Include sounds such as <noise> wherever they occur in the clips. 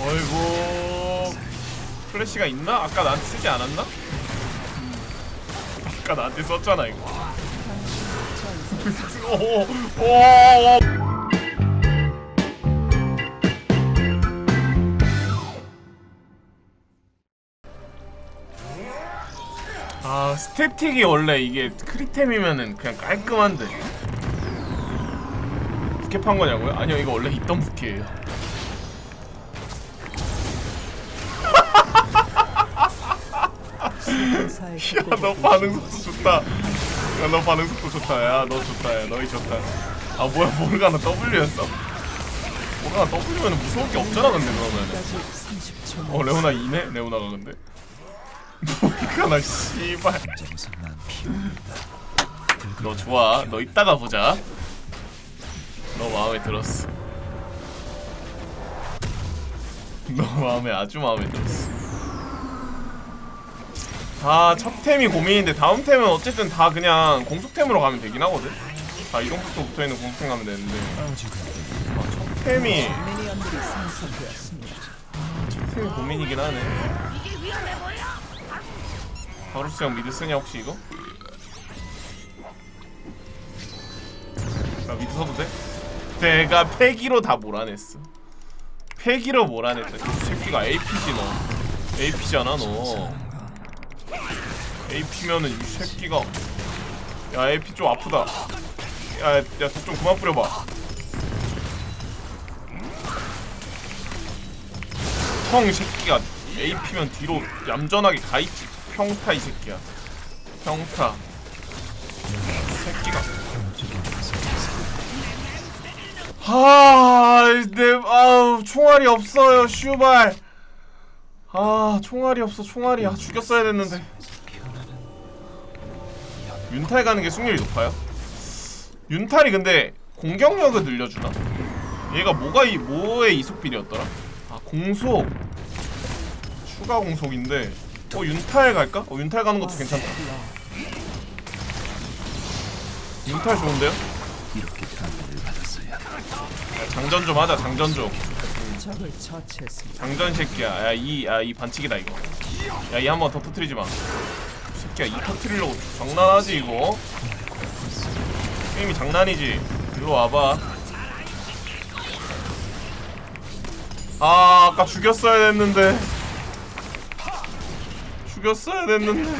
어이구 플래시가 있나? 아까 나한테 쓰지 않았나? 아까 나한테 썼잖아 이거 <laughs> 오, 오, 오. 아 스태틱이 원래 이게 크리템이면은 그냥 깔끔한데 부캐 판 거냐고요? 아니요 이거 원래 있던 부캐예요 야너 반응 속도 좋다. 야 너 반응 속도 좋다. 야 너 좋다. 야 너희 좋다. 아 뭐야 모르가나 W였어? 모르가나 W면 무서울 게 없잖아 근데 그러면은. 어 레오나 2네? 레오나가 근데? 모르가나 씨발. 너 좋아. 너 이따가 보자. 너 마음에 들었어. 너 마음에 아주 마음에 들었어 아, 첫 템이 고민인데 다음 템은 어쨌든 다 그냥 공속템으로 가면 되긴 하거든. 다 이동 속도 붙어 있는 공속템 가면 되는데. 아, 첫 템이 첫 템이 고민이긴 하네. 바루스 형 미드 쓰냐 혹시 이거? 나 미드 써도 돼? 내가 패기로 다 몰아냈어. 패기로 몰아냈다. 이 새끼가 AP지 너. AP잖아 너. AP면은 이 새끼가. 야 AP 좀 아프다. 야야독좀 그만 뿌려봐. 형 새끼가 AP면 뒤로 얌전하게 가있지. 평타 이 새끼야. 평타. 새끼가. 아내 아우 총알이 없어요 슈발. 아 총알이 없어 총알이. 아 죽였어야 됐는데 윤탈 가는 게 승률이 높아요? 윤탈이 근데 공격력을 늘려주나? 얘가 뭐가 이 뭐의 이속비리였더라? 아 공속 추가 공속인데 어 윤탈 갈까? 어 윤탈 가는 것도 괜찮다 윤탈 좋은데요? 야, 장전 좀 하자 장전 좀. 장전 새끼야 야이야이 반칙이다 이거 야 이 한 번 더 터트리지 마 새끼야 이 터트리려고 장난하지 이거? 게임이 장난이지. 일로 와봐. 아 아까 죽였어야 됐는데. 죽였어야 됐는데.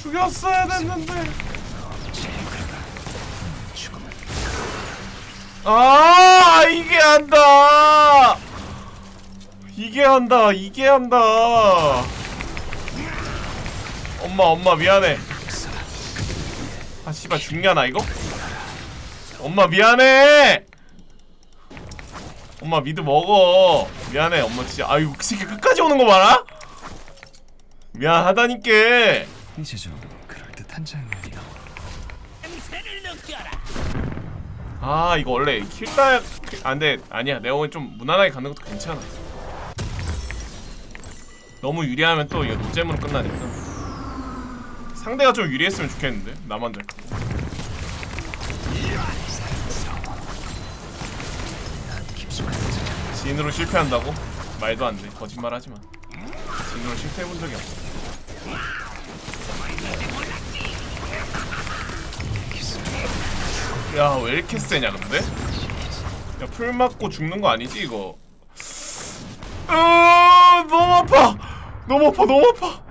죽였어야 됐는데. 아 이게 한다. 이게 한다 이게 한다 엄마 엄마 미안해. 아 씨발 죽냐나 이거? 엄마 미안해! 엄마 미드 먹어. 미안해 엄마 진짜. 아유 그 새끼 끝까지 오는 거 봐라? 미안하다니까. 이제 좀 그럴듯한 장면이야. 아 이거 원래 킬딸 안돼 아니야. 내가 좀 무난하게 가는 것도 괜찮아. 너무 유리하면 또 이거 노잼으로 끝나니까 상대가 좀 유리했으면 좋겠는데 나만 잘 진으로 실패한다고? 말도 안돼 거짓말 하지마 진으로 실패해본 적이 없어 야 왜 이렇게 세냐 근데? 야풀 맞고 죽는 거 아니지 이거? 으 너무 아파 너무 아파 너무 아파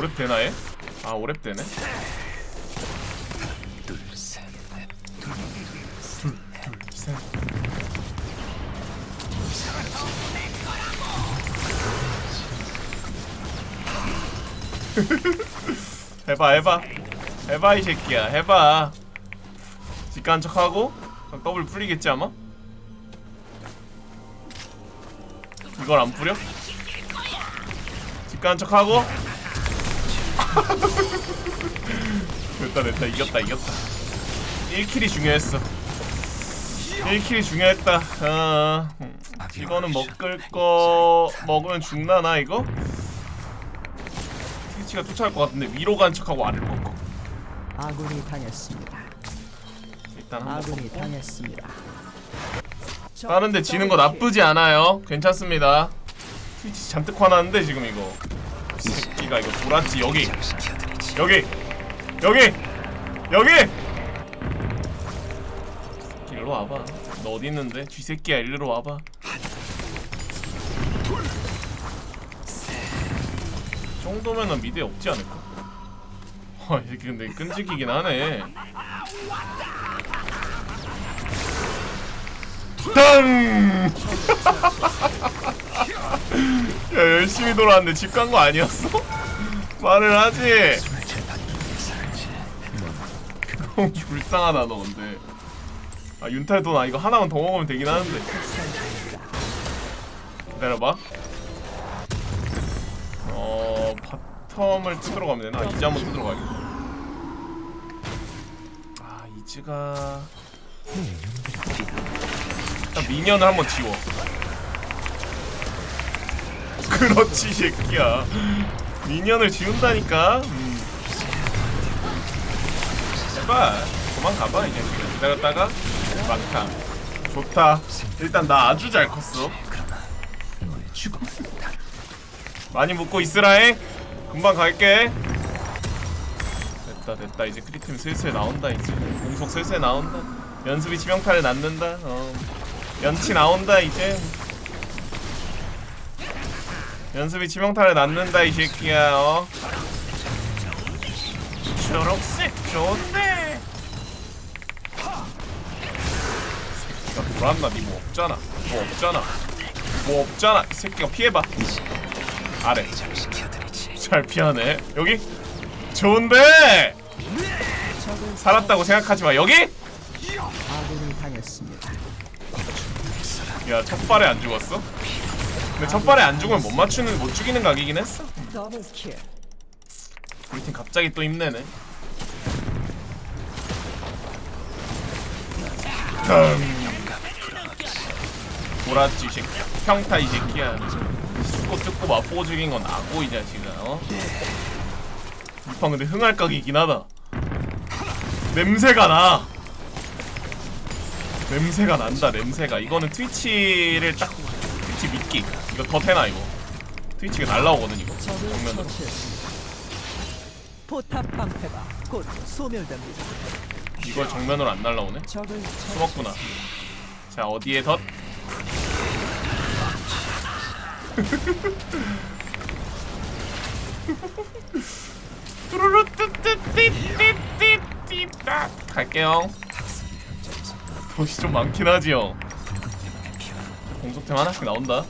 오랩 되나 얘? 아 오랩 되네. 해봐 해봐 해봐 이 새끼야 해봐 직간 척하고 더블 풀리겠지 아마? 이걸 안 뿌려? 직간 척하고 <laughs> 됐다 됐다. 이겼다 이겼다. 1킬이 중요했어. 1킬이 중요했다. 어, 음, 이거는 먹을 거 먹으면 죽나 나 이거? 트위치가 쫓아갈 것 같은데 위로 간 척하고 아래로 꺾어 아군이 당했습니다. 일단 한번 아군이 당했습니다. 다른데 지는 거 나쁘지 않아요. 괜찮습니다. 트위치 잔뜩 화나는데 지금 이거 이 새끼가 이거 돌았지 여기. 여기. 여기. 여기. 일로 와봐. 너 어디 있는데? 쥐새끼야 일로 와봐. 이 정도면은 미드에 없지 않을까? 와 이게 근데 끈질기긴 하네. 땅! <laughs> 야 열심히 돌아왔는데 집 간 거 아니었어? <laughs> 말을 하지. 너무 불쌍하다 너 근데 아 윤탈 돈 아 이거 하나만 더 먹으면 되긴 하는데 기다려봐 어 바텀을 뜯으러 가면 되나? 이즈 한번 뜯으러 가야겠다 아 이즈가 일단 미니언을 한번 지워 <laughs> 그렇지 이 새끼야. 미니언을 지운다니까. 음. 제발 그만 가봐 이제 기다렸다가 망타 좋다. 일단 나 아주 잘 컸어. 많이 묵고 있으라잉. 금방 갈게. 됐다 됐다. 이제 크리팀 슬슬 나온다 이제. 공속 슬슬 나온다. 연습이 치명타를 낳는다. 어. 연치 나온다 이제 연습이 치명타를 낳는다 이 새끼야 어. 초록색 좋은데. 새끼가 돌았나 니뭐 없잖아. 뭐 없잖아. 뭐 없잖아. 이 새끼가 피해봐. 아래. 잘 피하네. 여기? 좋은데! 살았다고 생각하지 마. 여기? 아군이 당했습니다. 야 첫 발에 안 죽었어 근데 첫발에 안 죽으면 못 맞추는 못 죽이는 각이긴 했어. 우리 팀 갑자기 또 힘내네. 돌았지 이 새끼야. 평타 이 새끼야. 죽고 뜯고 맛보고 죽인 건 나고 이 자식아 어? 이판 근데 흥할 각이긴 하다. 냄새가 나. 냄새가 난다 냄새가. 이거는 트위치를 딱 트위치 미끼 이거 더 되나 이거 트위치가 날라오거든 이거 정면으로. 포탑 방패가 곧 소멸됩니다. 이걸 정면으로 안 날라오네 적을 처치. 숨었구나 자 어디에 덧 뚜루루 띠띠띠띠띠띠 갈게요 덫이 좀 많긴 하지요 공속템 하나씩 나온다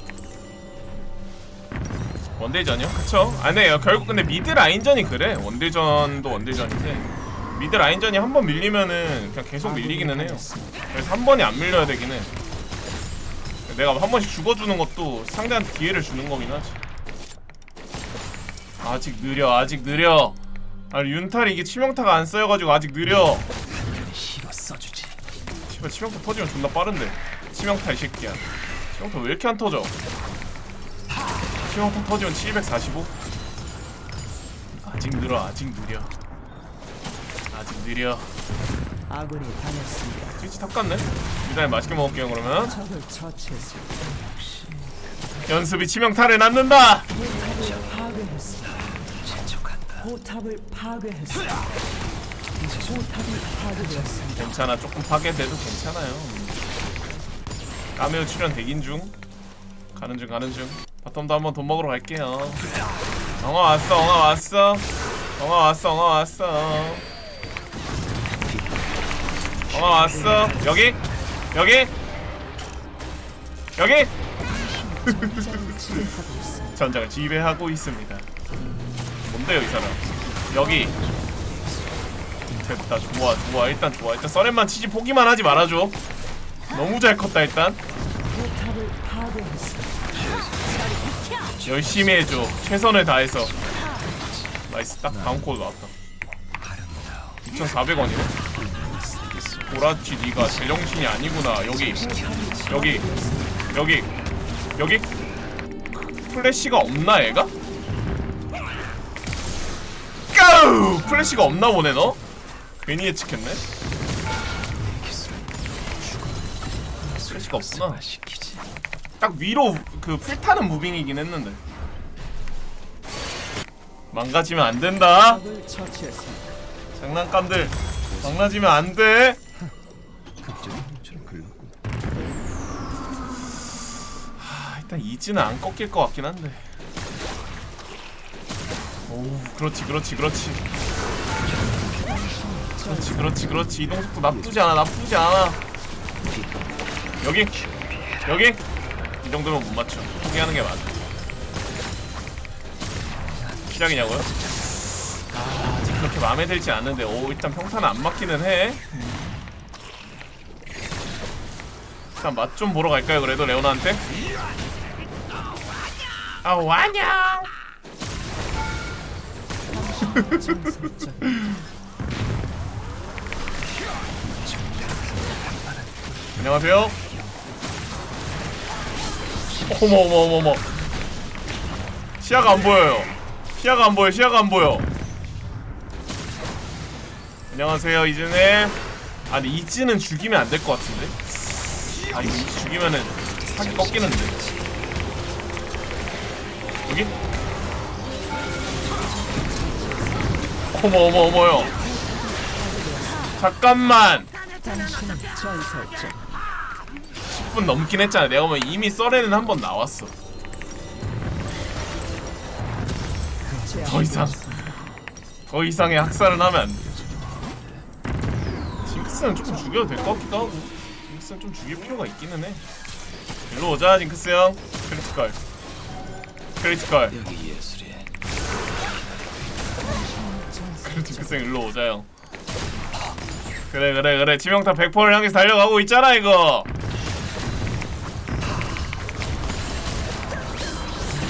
원딜전이요? 그쵸? 아 네, 결국 근데 미드 라인전이 그래. 원딜전도 원딜전인데 미드 라인전이 한 번 밀리면은 그냥 계속 밀리기는 해요. 그래서 한 번에 안 밀려야 되긴 해. 내가 한 번씩 죽어주는 것도 상대한테 기회를 주는 거긴 하지. 아직 느려 아직 느려. 아니 윤탈이 이게 치명타가 안 써여가지고 아직 느려. 치명타 터지면 존나 빠른데. 치명타 이 새끼야. 치명타 왜 이렇게 안 터져 치명타 터지면 745 아직 느려 아직 느려 아직 느려 아군이 당했습니다. 트위치 탑 갔네 미다에 맛있게 먹을게요 그러면 적을 처치했습니다. 연습이 치명타를 낳는다 포탑을 파괴했습니다. 포탑을 파괴했습니다. 포탑이 파괴되었습니다. 괜찮아 조금 파괴돼도 괜찮아요 까메오 출연 대긴 중 가는 중 가는 중 바텀도 한번 돈 먹으러 갈게요. 엉아 왔어 엉아 왔어. 엉아 왔어 엉아 왔어. 엉아 왔어. 여기? 여기? 여기? <laughs> 전장을 지배하고 있습니다. 뭔데요 이 사람? 여기. 됐다 좋아 좋아. 일단 좋아. 일단 썰렌만 치지 포기만 하지 말아줘. 너무 잘 컸다 일단 열심히 해줘. 최선을 다해서. 나이스. 딱 다음 코드 나왔다. 아름다워. 2,400원이네. 보라치 니가 제정신이 아니구나. 여기. 여기. 여기. 여기? 플래시가 없나 얘가? 까우! 플래시가 없나 보네 너? 괜히 예측했네. 플래시가 없구나. 딱 위로 그 풀타는 무빙이긴 했는데. 망가지면 안 된다. 장난감들 망가지면 안돼. 일단 이지는 안 꺾일 것 같긴 한데. 오 그렇지 그렇지 그렇지. 그렇지 그렇지 그렇지. 이동 속도 나쁘지 않아 나쁘지 않아. 여기 여기 이 정도면 못 맞춰 포기하는 게 맞아 시작이냐고요? 아 아직 그렇게 마음에 들지 않는데 오 일단 평타는 안 맞기는 해 일단 맛 좀 보러 갈까요 그래도 레오나한테? 아 안녕 <laughs> 안녕하세요. 어머 어머 어머 어머. 시야가 안 보여요. 시야가 안 보여. 시야가 안 보여. 안녕하세요 이즈님. 아 근데 이즈는 죽이면 안 될 것 같은데. 아 이거 이즈 죽이면은 사기 꺾이는데. 여기? 어머 어머 어머요. 잠깐만. 당신은 전설적 10분 넘긴 했잖아. 내가 보면 이미 썰에는 한 번 나왔어. 더 이상 더 이상의 학살은 하면 안 돼. 징크스는 조금 죽여도 될 것 같기도 하고. 징크스는 좀 죽일 필요가 있기는 해. 일로 오자, 징크스 형. 크리티컬. 크리티컬. 그래, 징크스 형 일로 오자 형. 그래 그래 그래 지명타 100%를 향해서 달려가고 있잖아 이거.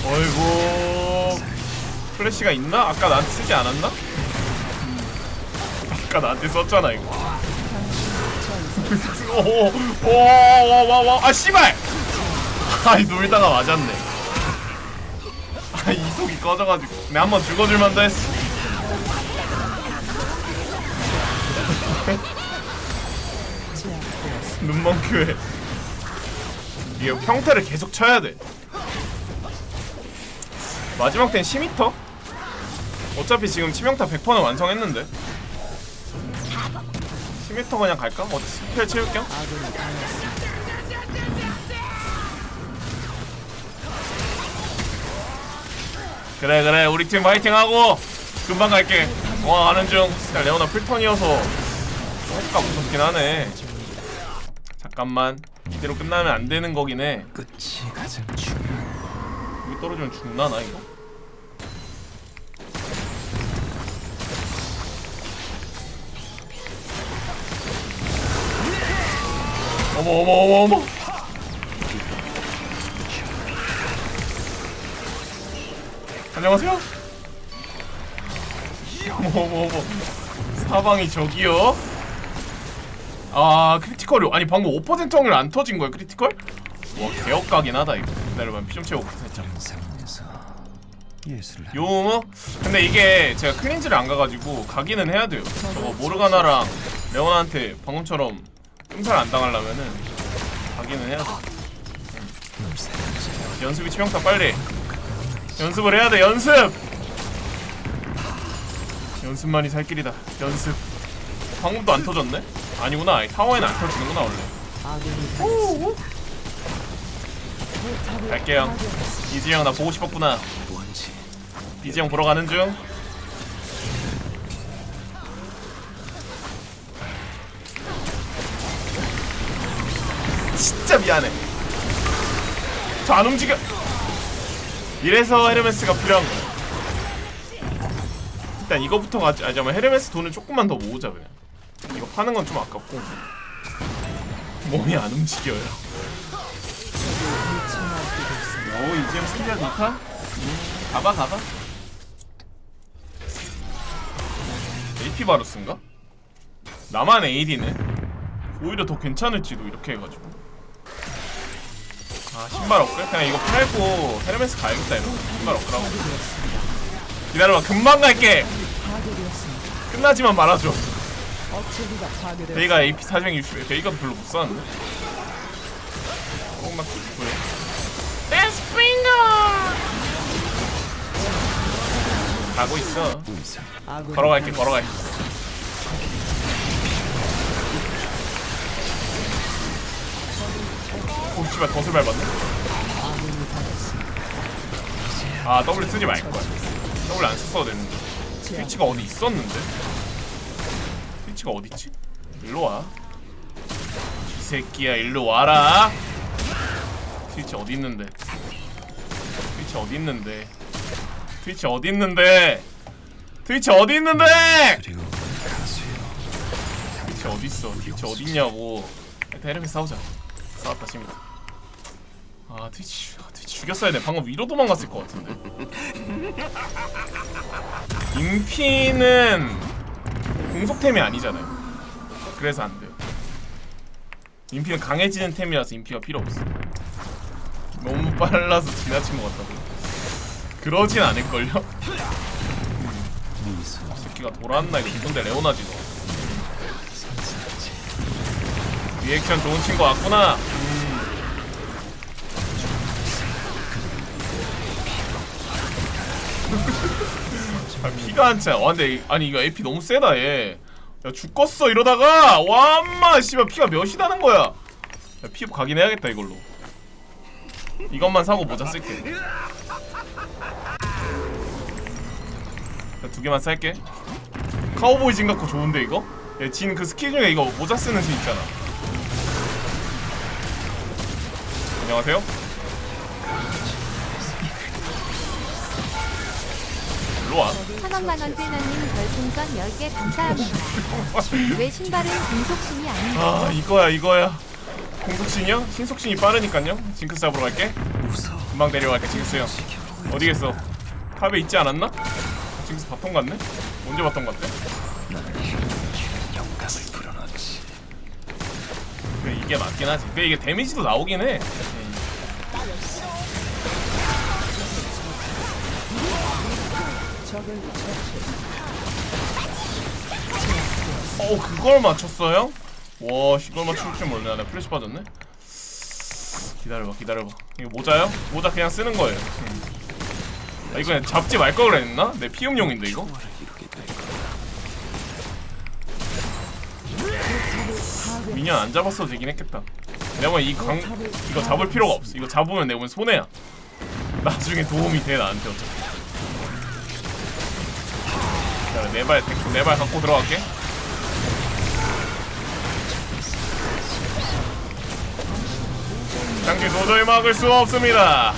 어이구. 플래시가 있나? 아까 나한테 쓰지 않았나? 음. 아까 나한테 썼잖아 이거. <laughs> 오오와와와 아 씨발! 아이 놀다가 맞았네. 아 이속이 꺼져가지고. 근데 한번 죽어줄 만도 했어. <laughs> 눈먼 큐에 이게 평타를 계속 쳐야 돼 마지막 땐 10m? 어차피 지금 치명타 100%는 완성했는데 10m 그냥 갈까? 어디 스펠 채울 겸? 그래 그래 우리 팀 파이팅하고 금방 갈게 와 가는 중 레오나 풀턴이어서 조금 무섭긴 하네 잠깐만 이대로 끝나면 안 되는 거긴 해 끝이 가장 중요한. 여기 떨어지면 죽나 나 이거? 어머 어머 어머 어머. 안녕하세요. 어머 어머 어머. 사방이 저기요. 아 크리티컬이 아니 방금 5% 확률 안 터진 거야 크리티컬? 와 개역가긴 하다 이거. 기다려봐 피좀 채우고. 한 요모? 근데 이게 제가 클린즈를 안 가가지고 가기는 해야 돼요. 저거 모르가나랑 레오나한테 방금처럼 끔살 안 당하려면은 가기는 해야 돼. 연습이 치명타 빨리. 연습을 해야 돼. 연습. 연습만이 살 길이다. 연습. 방금도 안 터졌네? 아니구나. 아니, 타워에는 안 터지는구나 원래. 갈게요. 이지영 나 보고 싶었구나. 이지영 보러 가는 중. 진짜 미안해. 저 안 움직여. 이래서 헤르메스가 필요한 거야. 일단 이거부터 가자. 아 잠깐 헤르메스 돈을 조금만 더 모으자 그냥. 이거 파는 건 좀 아깝고. 몸이 안 움직여요. 오 이지영 스킬이야 좋다. 음, 가봐 가봐. AP 바루스인가? 나만 AD네. 오히려 더 괜찮을지도 이렇게 해가지고. 아 신발 업글? 그냥 이거 팔고 헤르메스 가야겠다 이거. 신발 업글하고. 기다려봐 금방 갈게. 끝나지만 말아줘. 베이가 AP 460에 베이가 별로 못 썼는데. 마지막 좋고요 데스프링거 가고 있어 걸어갈게 걸어갈게 씨발 덫을 밟았네. 아 W 쓰지 말걸 W 안 썼어야 됐는데 트위치가 어디 있었는데? 트위치가 어디 있지? 일로 와. 이 새끼야 일로 와라. 트위치 어디 있는데? 트위치 어디 있는데? 트위치 어디 있는데? 트위치 어디 있는데? 트위치 어디 있어? 트위치 어디 있냐고. 이렇게 싸우자. 싸웠다 심니다. 아 트위치, 아, 죽였어야 돼. 방금 위로 도망갔을 것 같은데. 인피는 공속템이 아니잖아요. 그래서 안 돼요. 인피는 강해지는 템이라서 인피가 필요 없어. 너무 빨라서 지나친 것 같다고. 그러진 않을걸요? 미소 새끼가 돌아왔나 이거 기분대 레오나지 너. 선사지 리액션 좋은 친구 왔구나. 피가 한 차. 와 근데 이- 아니 이거 AP 너무 세다 얘. 야 죽겠어 이러다가 와엄마 씨발 피가 몇이다는 거야. 야, 피 각인해야겠다 이걸로. 이것만 사고 모자 쓸게. 두 개만 살게. 카우보이 진 같고 좋은데 이거? 진 그 스킬 중에 이거 모자 쓰는 신 있잖아. 안녕하세요. 일로 와. 천원만 원 떼너님 별풍선 10개 감사합니다. 왜 신발은 금속신이 아닌가요? 아 이거야 이거야. 공속신이요? 신속신이 빠르니까요. 징크스 잡으러 갈게. 금방 데려갈게 징크스 형. 어디 겠어? 탑에 있지 않았나? 징크스 바텀 갔네? 언제 바텀 갔대? 그래 이게 맞긴 하지. 근데 이게 데미지도 나오긴 해. 어 그걸 맞췄어요? 와 이걸 맞출 줄 몰라 나 플래시 빠졌네 기다려봐 기다려봐 이거 모자요? 모자 그냥 쓰는 거예요 음. 아 이거 그냥 잡지 말 걸 그랬나? 내 피음용인데 이거? 미니언 안 잡았어도 되긴 했겠다 내가 이 강... 이거 잡을 필요가 없어 이거 잡으면 내가 손해야 나중에 도움이 돼 나한테 어차피 네발 네발 갖고 들어갈게 장기 도저히 막을 수 없습니다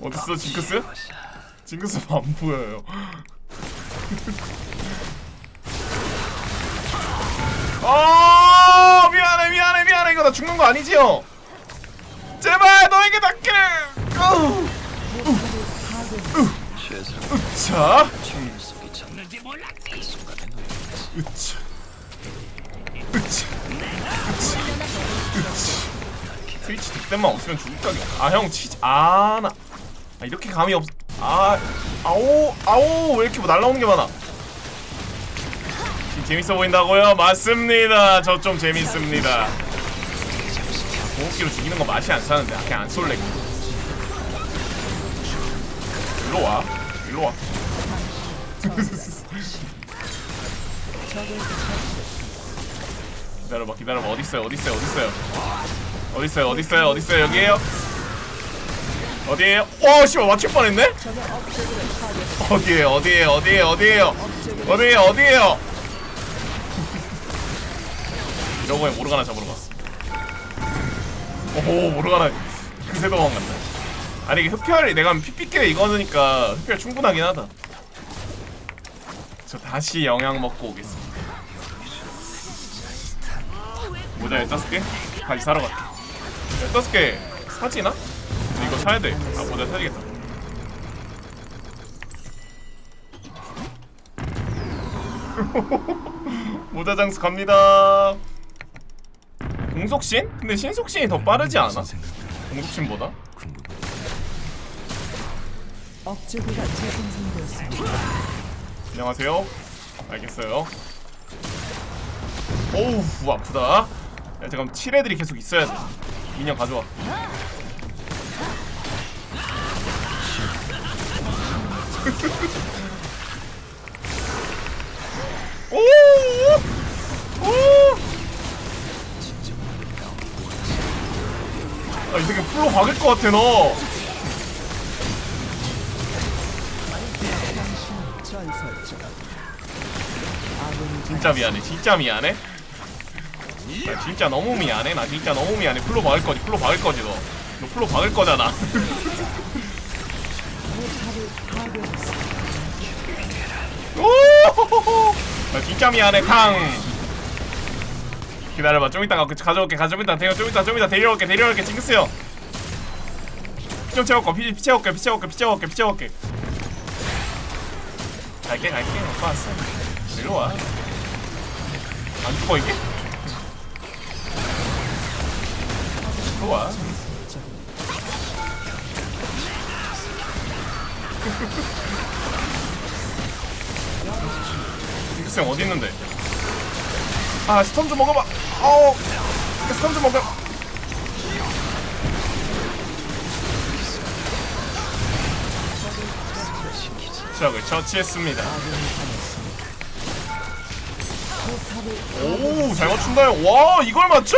어딨어 징크스? 징크스 안 보여요 아 <laughs> 미안해 미안해 미안해 이거 나 죽는 거 아니지요? 제발 너에게 닿기를 어우, 으차! 으차! 으차 스위치 득대만 없으면 죽을 각이 아형 치지 아나 아, 이렇게 감이 없... 아 아오 아오 왜 이렇게 뭐 날라오는 게 많아? 재밌어 보인다고요? 맞습니다. 저 좀 재밌습니다 공업기로 죽이는 거 맛이 안 사는데 아, 그냥 안 쏠래 일로 와. 일로 와. <laughs> 기다려봐 기다려봐. 어딨어요 어딨어요 어딨어요? 어딨어요 어딨어요 어딨어요? 여기에요? 어디에요? 오 씨발 맞출 뻔했네? 어디에요 어디에요 어디에요 어디에요? 어디에요 어디에요? <laughs> 이러고 모르가나 잡으러 갔어 오호 모르가나 그새 도망간다 아니 이게 흡혈이 내가 피피께 이거니까 흡혈 충분하긴 하다 저 다시 영양 먹고 오겠습니다 모자 15개? 다시 사러 갈게 15개 사지나? 이거 사야 돼. 아 모자 사야겠다. <laughs> 모자 장수 갑니다. 공속신? 근데 신속신이 더 빠르지 않아? 공속신보다? 재생성되었습니다. 안녕하세요. 알겠어요. 오우 아프다 야 잠깐 7애들이 계속 있어야 돼 인형 가져와 <laughs> <laughs> 이 새끼 풀로 박을 것 같아, 너. 진짜 미안해, 진짜 미안해. 나 진짜 너무 미안해, 나 진짜 너무 미안해. 풀로 박을 거지, 풀로 박을 거지, 너. 너 풀로 박을 거잖아. <laughs> 오! 나 진짜 미안해, 캉. 기다려봐, 좀 이따 가- 가져올게, 가져올게, 데려, 좀 이따, 좀 이따 데려올게, 데려올게, 징크스 형. 피좀 채울게, 피, 피 채울게, 피 채울게, 피 채울게, 피 채울게. 갈게, 갈게, 오빠 왔어. 일로 와. 안 죽어 이게? 와. <laughs> 징크스 형 어디 있는데? 아 스톰 좀 먹어봐. 어우 스톰 좀 먹어. 적을 처치했습니다. 오, 잘 맞춘다요. 와, 이걸 맞춰?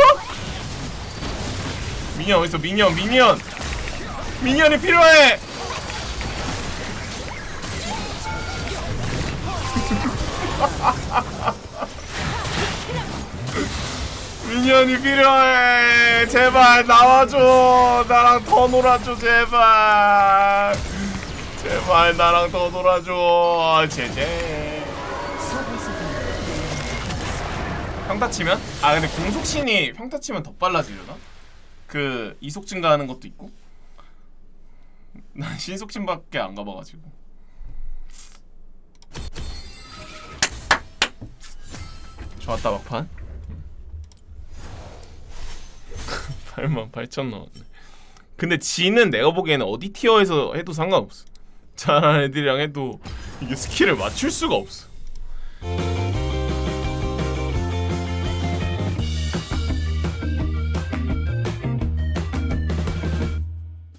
미니언 어딨어? 미니언, 미니언. 미니언이 필요해. <laughs> 미니언이 필요해. 제발 나와줘. 나랑 더 놀아줘, 제발. 제발 나랑 더 놀아줘. 제제. 평타 치면? 아 근데 공속신이 평타 치면 더 빨라지려나? 그 이속 증가하는 것도 있고. 난 신속신밖에 안 가봐가지고. 좋았다 막판. 8만 8천 나왔네. 근데 지는 내가 보기에는 어디 티어에서 해도 상관없어. 잘하는 애들이랑 해도 이게 스킬을 맞출 수가 없어.